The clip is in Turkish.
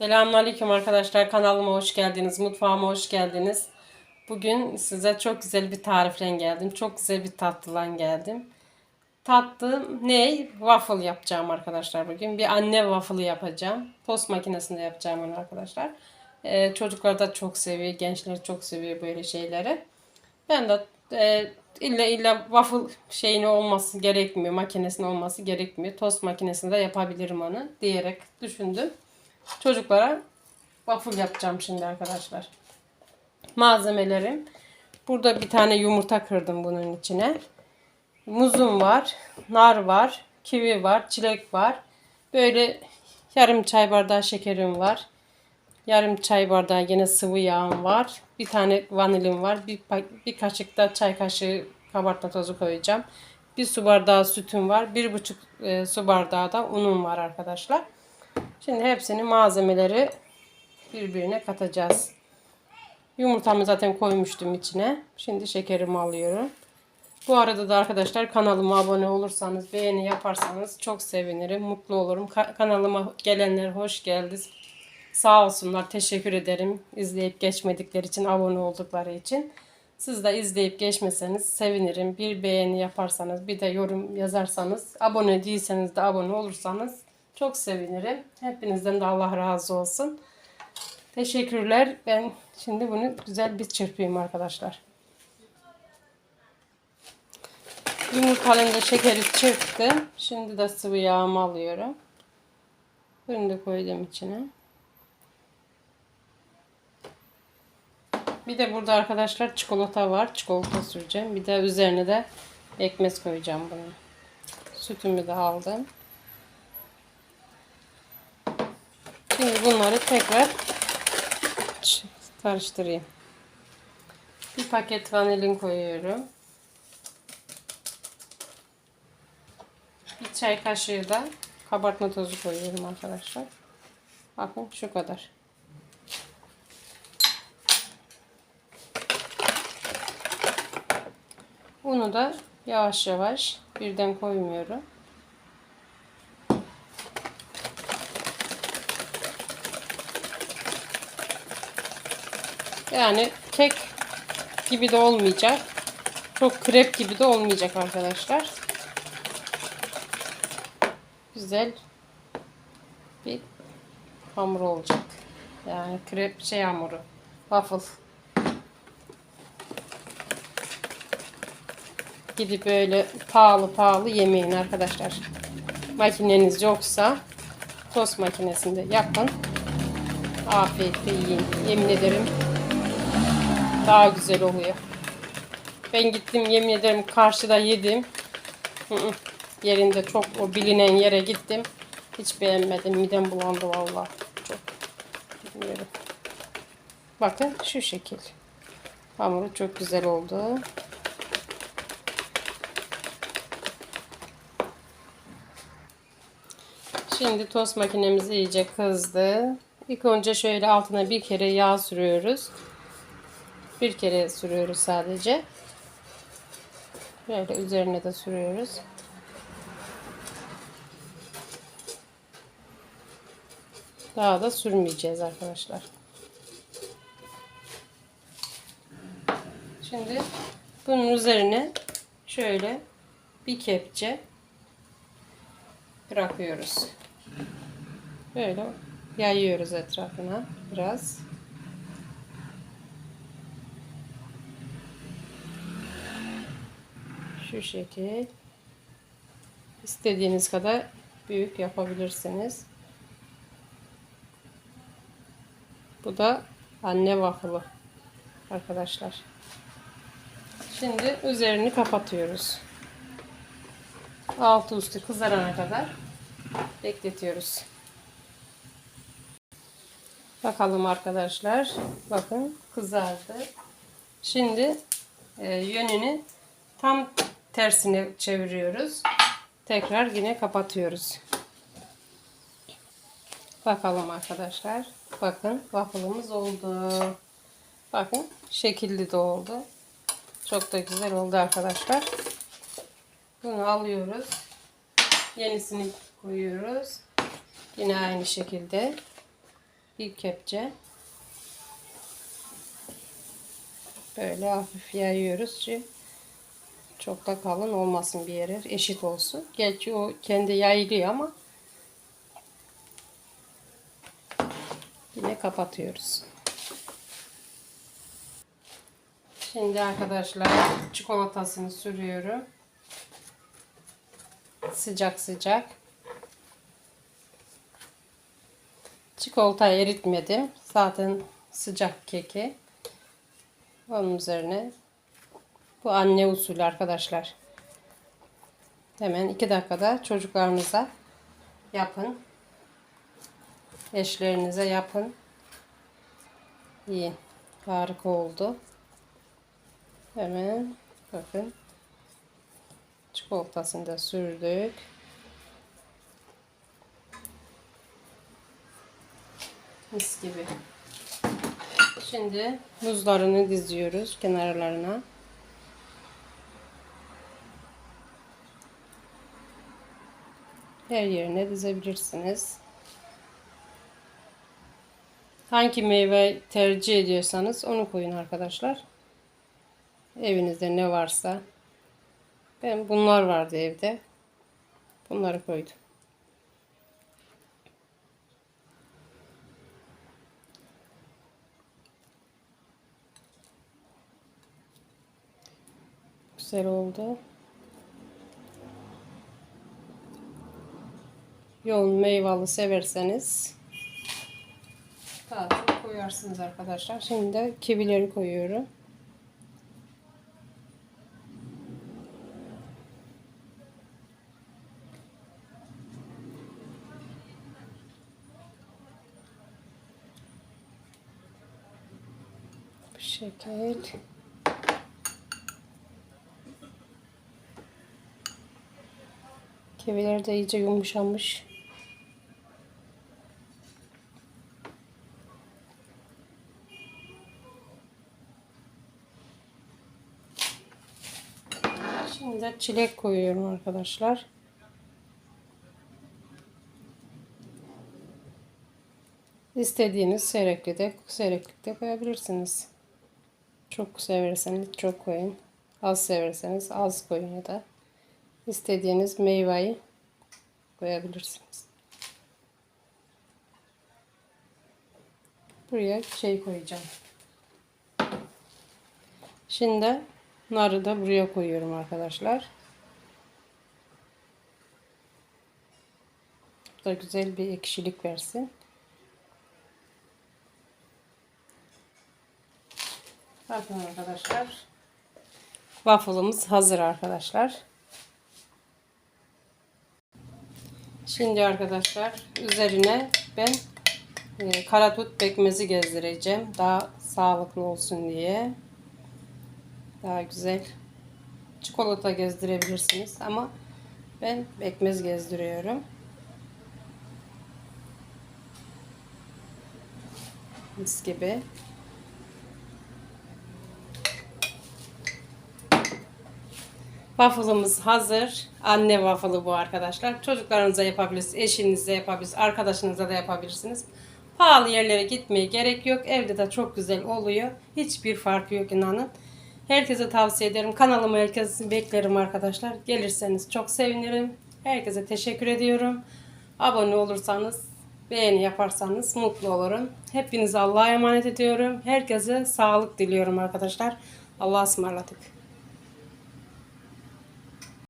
Selamünaleyküm arkadaşlar. Kanalıma hoş geldiniz. Mutfağıma hoş geldiniz. Bugün size çok güzel bir tarifle geldim. Çok güzel bir tatlıla geldim. Tatlı ne? Waffle yapacağım arkadaşlar bugün. Bir anne waffle yapacağım. Tost makinesinde yapacağım onu arkadaşlar. Ee, çocuklar da çok seviyor. Gençler çok seviyor böyle şeyleri. Ben de e, illa illa waffle şeyini olması gerekmiyor. Makinesinin olması gerekmiyor. Tost makinesinde yapabilirim onu diyerek düşündüm. Çocuklara waffle yapacağım şimdi arkadaşlar. Malzemelerim. Burada bir tane yumurta kırdım bunun içine. Muzum var, nar var, kivi var, çilek var. Böyle yarım çay bardağı şekerim var. Yarım çay bardağı yine sıvı yağım var. Bir tane vanilim var. Bir, bir kaşık da çay kaşığı kabartma tozu koyacağım. Bir su bardağı sütüm var. Bir buçuk e, su bardağı da unum var arkadaşlar. Şimdi hepsini malzemeleri birbirine katacağız. Yumurtamı zaten koymuştum içine. Şimdi şekerimi alıyorum. Bu arada da arkadaşlar kanalıma abone olursanız, beğeni yaparsanız çok sevinirim, mutlu olurum. Ka- kanalıma gelenler hoş geldiniz. Sağ olsunlar, teşekkür ederim. İzleyip geçmedikleri için, abone oldukları için. Siz de izleyip geçmeseniz sevinirim. Bir beğeni yaparsanız, bir de yorum yazarsanız, abone değilseniz de abone olursanız çok sevinirim. Hepinizden de Allah razı olsun. Teşekkürler. Ben şimdi bunu güzel bir çırpayım arkadaşlar. Yumurtanın da şekeri çırptım. Şimdi de sıvı yağımı alıyorum. Bunu da koydum içine. Bir de burada arkadaşlar çikolata var. Çikolata süreceğim. Bir de üzerine de ekmek koyacağım bunu. Sütümü de aldım. Şimdi bunları tekrar karıştırayım. Bir paket vanilin koyuyorum. Bir çay kaşığı da kabartma tozu koyuyorum arkadaşlar. Bakın şu kadar. Unu da yavaş yavaş birden koymuyorum. Yani kek gibi de olmayacak. Çok krep gibi de olmayacak arkadaşlar. Güzel bir hamur olacak. Yani krep şey hamuru. Waffle. Gidip böyle pahalı pahalı yemeyin arkadaşlar. Makineniz yoksa tost makinesinde yapın. Afiyetle yiyin. Yemin ederim daha güzel oluyor. Ben gittim yemin ederim karşıda yedim. Yerinde çok o bilinen yere gittim. Hiç beğenmedim. Midem bulandı bilmiyorum. Bakın şu şekil. Hamuru çok güzel oldu. Şimdi tost makinemiz iyice kızdı. İlk önce şöyle altına bir kere yağ sürüyoruz. Bir kere sürüyoruz sadece. Böyle üzerine de sürüyoruz. Daha da sürmeyeceğiz arkadaşlar. Şimdi bunun üzerine şöyle bir kepçe bırakıyoruz. Böyle yayıyoruz etrafına biraz. Şu şekil. İstediğiniz kadar büyük yapabilirsiniz. Bu da anne waffle'ı arkadaşlar. Şimdi üzerini kapatıyoruz. Altı üstü kızarana kadar bekletiyoruz. Bakalım arkadaşlar. Bakın kızardı. Şimdi e, yönünü tam tersine çeviriyoruz. Tekrar yine kapatıyoruz. Bakalım arkadaşlar. Bakın waffle'ımız oldu. Bakın şekilli de oldu. Çok da güzel oldu arkadaşlar. Bunu alıyoruz. Yenisini koyuyoruz. Yine aynı şekilde. Bir kepçe. Böyle hafif yayıyoruz ki çok da kalın olmasın bir yere. Eşit olsun. Gerçi o kendi yayılıyor ama yine kapatıyoruz. Şimdi arkadaşlar çikolatasını sürüyorum. Sıcak sıcak. Çikolatayı eritmedim. Zaten sıcak keki. Onun üzerine bu anne usulü arkadaşlar. Hemen iki dakikada çocuklarınıza yapın. Eşlerinize yapın. İyi. Harika oldu. Hemen bakın. Çikolatasını da sürdük. Mis gibi. Şimdi muzlarını diziyoruz kenarlarına. Her yerine dizebilirsiniz. Hangi meyve tercih ediyorsanız onu koyun arkadaşlar. Evinizde ne varsa. Ben bunlar vardı evde. Bunları koydum. Güzel oldu. Yoğun meyveli severseniz daha çok koyarsınız arkadaşlar. Şimdi de kivileri koyuyorum. Bu şekil. Kiviler de iyice yumuşamış. Şimdi de çilek koyuyorum arkadaşlar. İstediğiniz seyreklikte, seyreklikte koyabilirsiniz. Çok severseniz çok koyun. Az severseniz az koyun ya da istediğiniz meyveyi koyabilirsiniz. Buraya şey koyacağım. Şimdi narı da buraya koyuyorum arkadaşlar. Da güzel bir ekşilik versin. Bakın arkadaşlar. Waffle'ımız hazır arkadaşlar. Şimdi arkadaşlar üzerine ben e, karatut pekmezi gezdireceğim. Daha sağlıklı olsun diye. Daha güzel. Çikolata gezdirebilirsiniz ama ben pekmez gezdiriyorum. Mis gibi. Waffle'ımız hazır. Anne waffle'ı bu arkadaşlar. Çocuklarınıza yapabilirsiniz, eşinize yapabilirsiniz, arkadaşınıza da yapabilirsiniz. Pahalı yerlere gitmeye gerek yok. Evde de çok güzel oluyor. Hiçbir farkı yok inanın. Herkese tavsiye ederim. Kanalıma herkesi beklerim arkadaşlar. Gelirseniz çok sevinirim. Herkese teşekkür ediyorum. Abone olursanız, beğeni yaparsanız mutlu olurum. Hepinizi Allah'a emanet ediyorum. Herkese sağlık diliyorum arkadaşlar. Allah'a ısmarladık.